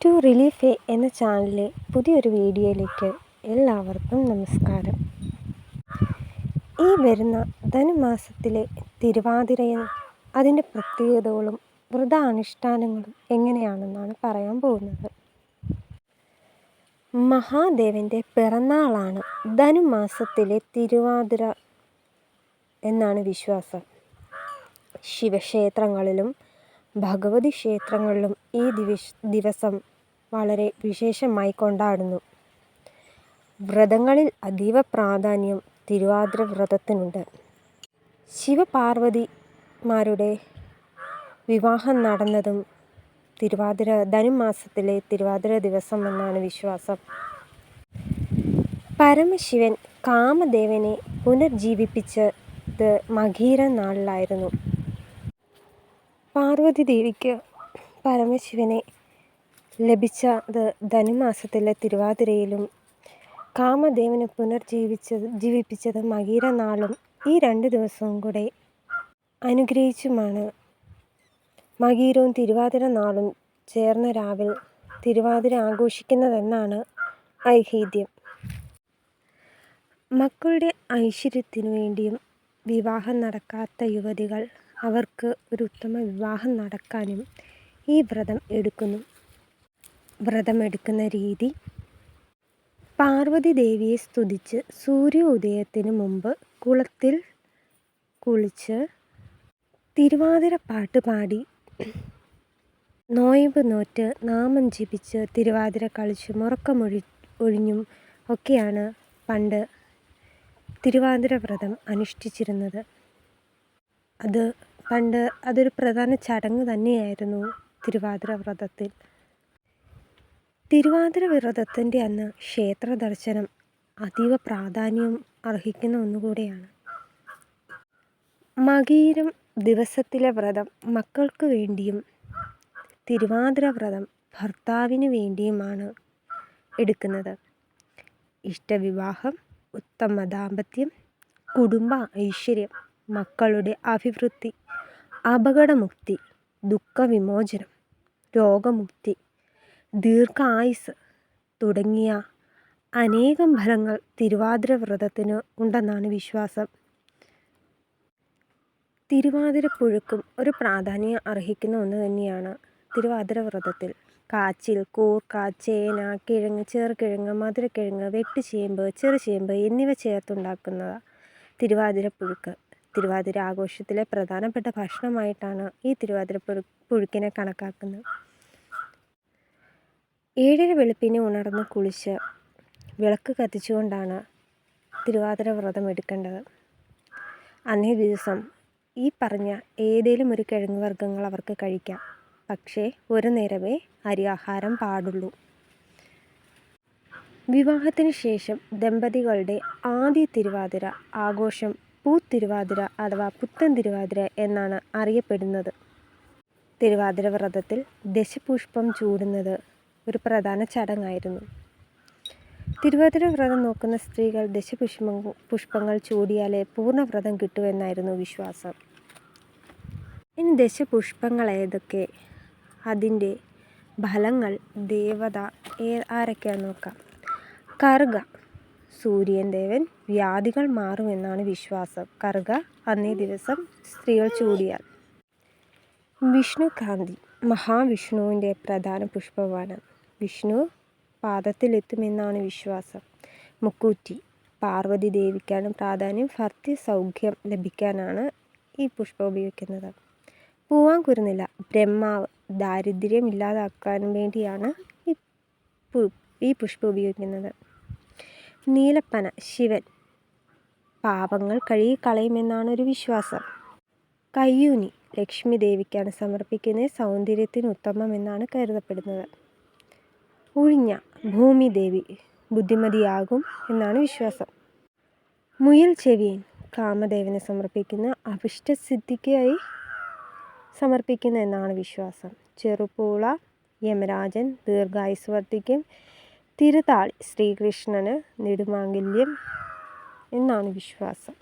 To relief A എന്ന ചാനലിലെ പുതിയൊരു വീഡിയോയിലേക്ക് എല്ലാവർക്കും നമസ്കാരം. ഈ വരുന്ന ധനുമാസത്തിലെ തിരുവാതിരയിൽ അതിന്റെ പ്രത്യേകതകളും വ്രതാനുഷ്ഠാനങ്ങളും എങ്ങനെയാണെന്നാണ് പറയാൻ പോകുന്നത്. മഹാദേവന്റെ പിറന്നാളാണ് ധനുമാസത്തിലെ തിരുവാതിര എന്നാണ് വിശ്വാസം. ശിവക്ഷേത്രങ്ങളിലും ഭഗവതി ക്ഷേത്രങ്ങളിലും ഈ ദിവസം വളരെ വിശേഷമായി കൊണ്ടാടുന്നു. വ്രതങ്ങളിൽ അതീവ പ്രാധാന്യം തിരുവാതിര വ്രതത്തിനുണ്ട്. ശിവപാർവതിമാരുടെ വിവാഹം നടന്നതും തിരുവാതിര ധനുമാസത്തിലെ തിരുവാതിര ദിവസം എന്നാണ് വിശ്വാസം. പരമശിവൻ കാമദേവനെ പുനർജീവിപ്പിച്ചത് മകീര നാളിലായിരുന്നു. പാർവതി ദേവിക്ക് പരമശിവനെ ലഭിച്ചത് ധനുമാസത്തിലെ തിരുവാതിരയിലും കാമദേവനെ പുനർജീവിച്ചത് ജീവിപ്പിച്ചത് മകീര നാളും ഈ രണ്ട് ദിവസവും കൂടെ അനുഗ്രഹിച്ചുമാണ്. മകീരവും തിരുവാതിര നാളും ചേർന്ന രാവിൽ തിരുവാതിര ആഘോഷിക്കുന്നതെന്നാണ് ഐഹീദ്യം. മക്കളുടെ ഐശ്വര്യത്തിനു വേണ്ടിയും വിവാഹം നടക്കാത്ത യുവതികൾ അവർക്ക് ഒരു ഉത്തമ വിവാഹം നടക്കാനും ഈ വ്രതം എടുക്കുന്നു. വ്രതമെടുക്കുന്ന രീതി. പാർവതി ദേവിയെ സ്തുതിച്ച് സൂര്യോദയത്തിന് മുമ്പ് കുളത്തിൽ കുളിച്ച് തിരുവാതിര പാട്ട് പാടി നോയമ്പ് നോറ്റ് നാമം ജപിച്ച് തിരുവാതിര കളിച്ച് മുറക്കമൊഴി ഒഴിഞ്ഞും ഒക്കെയാണ് പണ്ട് തിരുവാതിര വ്രതം അനുഷ്ഠിച്ചിരുന്നത്. അത് പണ്ട് അതൊരു പ്രധാന ചടങ്ങ് തന്നെയായിരുന്നു തിരുവാതിര വ്രതത്തിൽ. തിരുവാതിര വ്രതത്തിന്റെ അന്ന് ക്ഷേത്ര ദർശനം അതീവ പ്രാധാന്യം അർഹിക്കുന്ന ഒന്നുകൂടെയാണ്. മകീരം ദിവസത്തിലെ വ്രതം മക്കൾക്ക് വേണ്ടിയും തിരുവാതിര വ്രതം ഭർത്താവിന് വേണ്ടിയുമാണ് എടുക്കുന്നത്. ഇഷ്ടവിവാഹം ഉത്തമ ദാമ്പത്യം കുടുംബ ഐശ്വര്യം മക്കളുടെ അഭിവൃദ്ധി അപകടമുക്തി ദുഃഖവിമോചനം രോഗമുക്തി ദീർഘായുസ് തുടങ്ങിയ അനേകം ഫലങ്ങൾ തിരുവാതിര വ്രതത്തിന് ഉണ്ടെന്നാണ് വിശ്വാസം. തിരുവാതിര പുഴുക്കും ഒരു പ്രാധാന്യം അർഹിക്കുന്ന ഒന്ന് തന്നെയാണ് തിരുവാതിര വ്രതത്തിൽ. കാച്ചിൽ കൂർക്ക ചേന കിഴങ്ങ് ചെറുകിഴങ്ങ് മധുരക്കിഴങ്ങ് വെട്ടുചേമ്പ് ചെറുചേമ്പ് എന്നിവ ചേർത്തുണ്ടാക്കുന്ന തിരുവാതിര പുഴുക്ക്. തിരുവാതിര ആഘോഷത്തിലെ പ്രധാനപ്പെട്ട ഭക്ഷണമായിട്ടാണ് ഈ തിരുവാതിര പുഴു പുഴുക്കിനെ കണക്കാക്കുന്നത്. ഏഴര വെളുപ്പിന് ഉണർന്ന് കുളിച്ച് വിളക്ക് കത്തിച്ചുകൊണ്ടാണ് തിരുവാതിര വ്രതം എടുക്കേണ്ടത്. അന്നേ ദിവസം ഈ പറഞ്ഞ ഏതേലും ഒരു കിഴങ്ങ് വർഗങ്ങൾ അവർക്ക് കഴിക്കാം. പക്ഷേ ഒരു നേരമേ അരി ആഹാരം പാടുള്ളൂ. വിവാഹത്തിന് ശേഷം ദമ്പതികളുടെ ആദ്യ തിരുവാതിര ആഘോഷം പൂത്തിരുവാതിര അഥവാ പുത്തൻ തിരുവാതിര എന്നാണ് അറിയപ്പെടുന്നത്. തിരുവാതിര വ്രതത്തിൽ ദശപുഷ്പം ചൂടുന്നത് ഒരു പ്രധാന ചടങ്ങായിരുന്നു. തിരുവാതിര വ്രതം നോക്കുന്ന സ്ത്രീകൾ ദശപുഷ്പ പുഷ്പങ്ങൾ ചൂടിയാലേ പൂർണവ്രതം കിട്ടുമെന്നായിരുന്നു വിശ്വാസം. ഇനി ദശപുഷ്പങ്ങൾ ഏതൊക്കെ? അതിന്റെ ഫലങ്ങൾ ദേവത ആരൊക്കെയാണെന്ന് നോക്കാം. കറുക സൂര്യൻ ദേവൻ വ്യാധികൾ മാറുമെന്നാണ് വിശ്വാസം. കറുക അന്നേ ദിവസം സ്ത്രീകൾ ചൂടിയാൽ. വിഷ്ണുകാന്തി മഹാവിഷ്ണുവിന്റെ പ്രധാന പുഷ്പമാണ്. വിഷ്ണു പാദത്തിലെത്തുമെന്നാണ് വിശ്വാസം. മുക്കൂറ്റി പാർവതി ദേവിക്കാണ് പ്രാധാന്യം ഭർത്തി സൗഖ്യം ലഭിക്കാനാണ് ഈ പുഷ്പം ഉപയോഗിക്കുന്നത്. പൂവാങ്കുരുന്നില ബ്രഹ്മാവ് ദാരിദ്ര്യം ഇല്ലാതാക്കാൻ വേണ്ടിയാണ് ഈ ഈ പുഷ്പം ഉപയോഗിക്കുന്നത്. നീലപ്പന ശിവൻ പാപങ്ങൾ കഴുകി കളയുമെന്നാണ് ഒരു വിശ്വാസം. കയ്യൂനി ലക്ഷ്മി ദേവിക്കാണ് സമർപ്പിക്കുന്നത് സൗന്ദര്യത്തിന് ഉത്തമം എന്നാണ് കരുതപ്പെടുന്നത്. ഉഴിഞ്ഞ ഭൂമിദേവി ബുദ്ധിമതിയാകും എന്നാണ് വിശ്വാസം. മുയൽ ചെവിയൻ കാമദേവനെ സമർപ്പിക്കുന്ന അഭിഷ്ടസിദ്ധിക്കായി സമർപ്പിക്കുന്ന എന്നാണ് വിശ്വാസം. ചെറുപൂള യമരാജൻ ദീർഘായുസ് വർദ്ധിക്കും. തിരുതാളി ശ്രീകൃഷ്ണന് നെടുമാംഗല്യം എന്നാണ് വിശ്വാസം.